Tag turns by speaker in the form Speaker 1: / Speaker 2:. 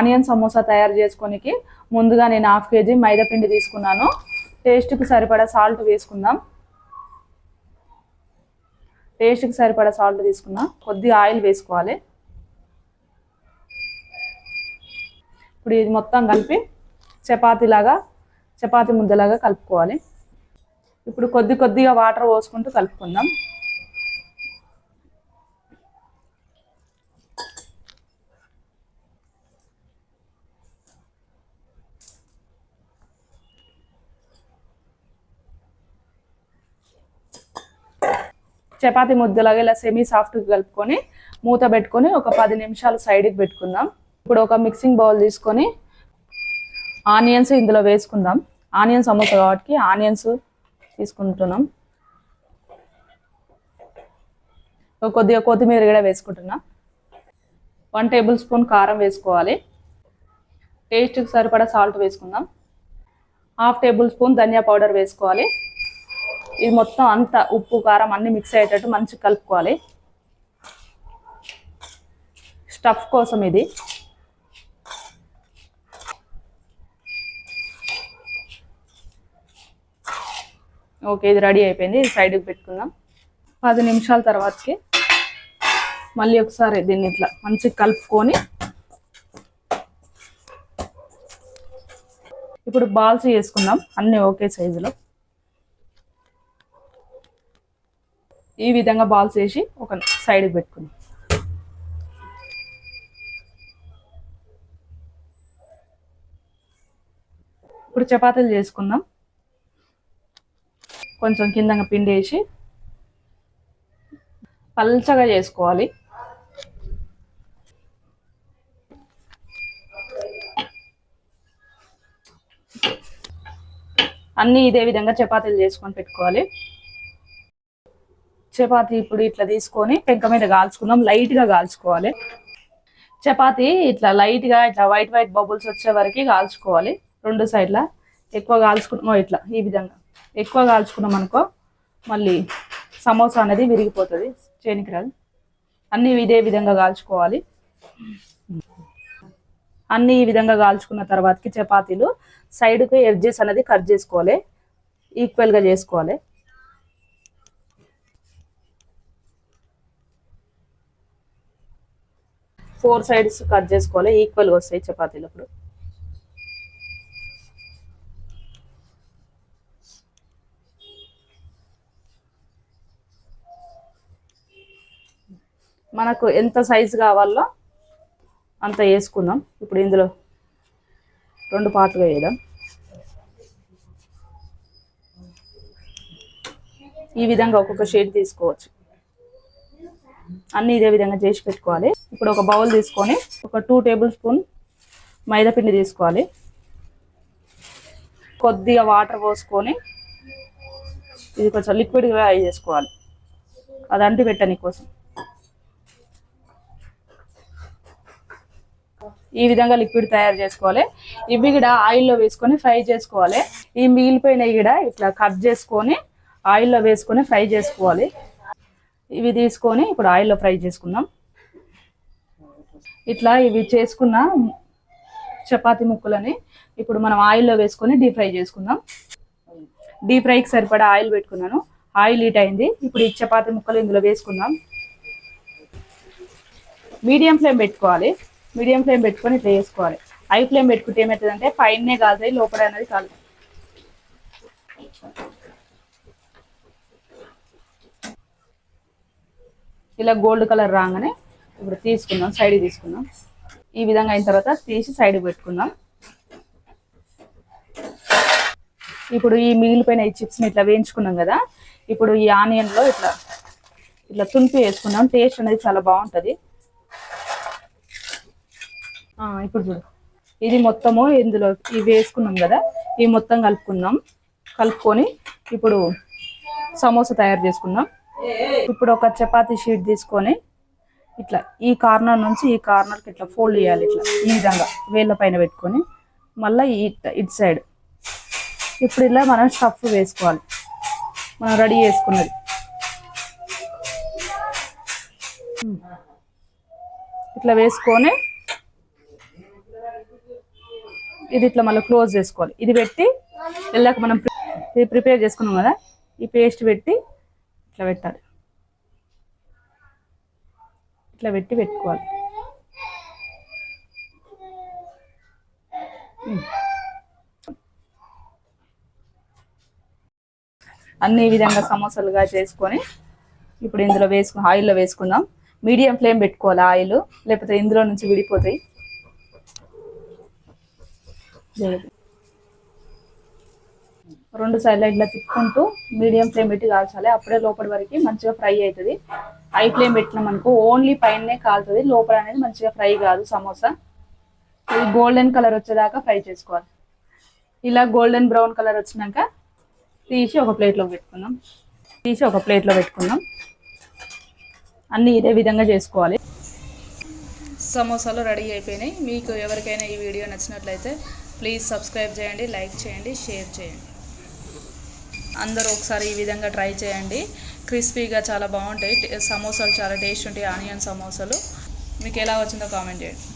Speaker 1: Onion samosa తయారు చేసుకోనికి ముందుగా నేను హాఫ్ కేజీ మైదా పిండి తీసుకున్నాను. టేస్ట్కి సరిపడా సాల్ట్ వేసుకుందాం. టేస్ట్కి సరిపడా సాల్ట్ తీసుకున్నా. కొద్దిగా ఆయిల్ వేసుకోవాలి. ఇప్పుడు ఇది మొత్తం కలిపి చపాతీలాగా చపాతీ ముద్దలాగా కలుపుకోవాలి. ఇప్పుడు కొద్ది కొద్దిగా వాటర్ పోసుకుంటూ కలుపుకుందాం. చపాతి ముద్దలాగా ఇలా సెమీ సాఫ్ట్గా కలుపుకొని మూత పెట్టుకొని ఒక పది నిమిషాలు సైడ్కి పెట్టుకుందాం. ఇప్పుడు ఒక మిక్సింగ్ బౌల్ తీసుకొని ఆనియన్స్ ఇందులో వేసుకుందాం. ఆనియన్స్ అమ్ముతాం కాబట్టి ఆనియన్స్ తీసుకుంటున్నాం. కొద్దిగా కొత్తిమీర కూడా వేసుకుంటున్నా. వన్ టేబుల్ స్పూన్ కారం వేసుకోవాలి. టేస్ట్కి సరిపడా సాల్ట్ వేసుకుందాం. హాఫ్ టేబుల్ స్పూన్ ధనియా పౌడర్ వేసుకోవాలి. ఇది మొత్తం అంతా ఉప్పు కారం అన్ని మిక్స్ అయ్యేటట్టు మంచిగా కలుపుకోవాలి. స్టఫ్ కోసం ఇది. ఓకే ఇది రెడీ అయిపోయింది. ఇది సైడ్కి పెట్టుకుందాం. పది నిమిషాల తర్వాతకి మళ్ళీ ఒకసారి దీన్ని ఇట్లా మంచిగా కలుపుకొని ఇప్పుడు బాల్స్ చేసుకుందాం. అన్నీ ఒకే సైజులో ఈ విధంగా బాల్స్ వేసి ఒక సైడ్కి పెట్టుకుని ఇప్పుడు చపాతీలు చేసుకుందాం. కొంచెం కిందంగా పిండి వేసి పల్చగా చేసుకోవాలి. అన్నీ ఇదే విధంగా చపాతీలు చేసుకొని పెట్టుకోవాలి. చపాతి ఇప్పుడు ఇట్లా తీసుకొని పెంక మీద కాల్చుకుందాం లైట్గా కాల్చుకోవాలి. చపాతి ఇట్లా లైట్గా ఇట్లా వైట్ వైట్ బబుల్స్ వచ్చే వరకు కాల్చుకోవాలి. రెండు సైడ్ల ఎక్కువ కాల్చుకున్నాం ఇట్లా ఈ విధంగా. ఎక్కువ కాల్చుకున్నాం అనుకో మళ్ళీ సమోసా అనేది విరిగిపోతుంది చేనికి రాదు. అన్నీ ఇదే విధంగా కాల్చుకోవాలి. అన్నీ ఈ విధంగా కాల్చుకున్న తర్వాతకి చపాతీలు సైడ్కి ఎడ్జెస్ అనేది కట్ చేసుకోవాలి. ఈక్వల్గా చేసుకోవాలి. ఫోర్ సైడ్స్ కట్ చేసుకోవాలి ఈక్వల్గా వస్తాయి చపాతీలు ఇప్పుడు. మనకు ఎంత సైజు కావాలో అంత వేసుకుందాం. ఇప్పుడు ఇందులో రెండు పార్ట్లుగా వేయడం ఈ విధంగా ఒక్కొక్క షేడ్ తీసుకోవచ్చు. అన్ని ఇదే విధంగా చేసి పెట్టుకోవాలి. ఇప్పుడు ఒక బౌల్ తీసుకొని ఒక టూ టేబుల్ స్పూన్ మైదాపిండి తీసుకోవాలి. కొద్దిగా వాటర్ పోసుకొని ఇది కొంచెం లిక్విడ్గా ఫ్రై చేసుకోవాలి. అది అంటి పెట్టని కోసం. ఈ విధంగా లిక్విడ్ తయారు చేసుకోవాలి. ఇవి కూడా ఆయిల్లో వేసుకొని ఫ్రై చేసుకోవాలి. ఈ మిగిలిపోయినవి కూడా ఇట్లా కట్ చేసుకొని ఆయిల్లో వేసుకొని ఫ్రై చేసుకోవాలి. ఇవి తీసుకొని ఇప్పుడు ఆయిల్లో ఫ్రై చేసుకుందాం. ఇట్లా ఇవి చేసుకున్న చపాతి ముక్కలని ఇప్పుడు మనం ఆయిల్లో వేసుకొని డీప్ ఫ్రై చేసుకుందాం. డీప్ ఫ్రైకి సరిపడా ఆయిల్ పెట్టుకున్నాను. ఆయిల్ హీట్ అయింది. ఇప్పుడు ఈ చపాతి ముక్కలు ఇందులో వేసుకుందాం. మీడియం ఫ్లేమ్ పెట్టుకోవాలి. మీడియం ఫ్లేమ్ పెట్టుకొని ఇట్లా వేసుకోవాలి. హై ఫ్లేమ్ పెట్టుకుంటే ఏమవుతుందంటే పైనే కాలుతాయి లోపల అనేది కాదు ఇలా గోల్డ్ కలర్ రాగానే ఇప్పుడు తీసుకుందాం సైడ్ తీసుకుందాం. ఈ విధంగా అయిన తర్వాత తీసి సైడ్ పెట్టుకుందాం. ఇప్పుడు ఈ మిగిలిపోయిన ఈ చిప్స్ని ఇట్లా వేయించుకున్నాం కదా ఇప్పుడు ఈ ఆనియన్లో ఇట్లా ఇట్లా తుంపి వేసుకున్నాం టేస్ట్ అనేది చాలా బాగుంటుంది. ఇప్పుడు చూడు. ఇది మొత్తము ఇందులో ఇవి వేసుకున్నాం కదా ఇవి మొత్తం కలుపుకుందాం. కలుపుకొని ఇప్పుడు సమోసా తయారు చేసుకుందాం. ఇప్పుడు ఒక చపాతి షీట్ తీసుకొని ఇట్లా ఈ కార్నర్ నుంచి ఈ కార్నర్కి ఇట్లా ఫోల్డ్ చేయాలి ఇట్లా. ఈ విధంగా వేళ్ళ పైన పెట్టుకొని మళ్ళీ ఇట్ ఇటు సైడ్. ఇప్పుడు ఇలా మనం స్టఫ్ వేసుకోవాలి. మనం రెడీ చేసుకున్నది. ఇట్లా వేసుకొని ఇది ఇట్లా మళ్ళీ క్లోజ్ చేసుకోవాలి. ఇది పెట్టి వెళ్ళాక మనం ఇది ప్రిపేర్ చేసుకున్నాం కదా? ఈ పేస్ట్ పెట్టి ఇట్లా పెట్టాలి. ఇట్లా పెట్టి పెట్టుకోవాలి. అన్ని విధంగా సమోసాలుగా చేసుకొని ఇప్పుడు ఇందులో వేసుకు ఆయిల్లో వేసుకుందాం. మీడియం ఫ్లేమ్ పెట్టుకోవాలి ఆయిల్. లేకపోతే ఇందులో నుంచి విడిపోతాయి. రెండు సైడ్ల ఇట్లా తిప్పుకుంటూ మీడియం ఫ్లేమ్ పెట్టి కాల్చాలి. అప్పుడే లోపల వరకు మంచిగా ఫ్రై అవుతుంది హై ఫ్లేమ్ పెట్టినాం అనుకో ఓన్లీ పైననే కాలుతుంది. లోపల అనేది మంచిగా ఫ్రై కాదు సమోసా. ఇది గోల్డెన్ కలర్ వచ్చేదాకా ఫ్రై చేసుకోవాలి. ఇలా గోల్డెన్ బ్రౌన్ కలర్ వచ్చినాక తీసి ఒక ప్లేట్లో పెట్టుకుందాం. తీసి ఒక ప్లేట్లో పెట్టుకుందాం. అన్నీ ఇదే విధంగా చేసుకోవాలి. సమోసాలు రెడీ అయిపోయినాయి. మీకు ఎవరికైనా ఈ వీడియో నచ్చినట్లయితే ప్లీజ్ సబ్స్క్రైబ్ చేయండి లైక్ చేయండి షేర్ చేయండి. అందరూ ఒకసారి ఈ విధంగా ట్రై చేయండి. క్రిస్పీగా చాలా బాగుంటాయి. సమోసాలు చాలా టేస్ట్ ఉంటాయి. ఆనియన్ సమోసాలు. మీకు ఎలా వచ్చిందో కామెంట్ చేయండి.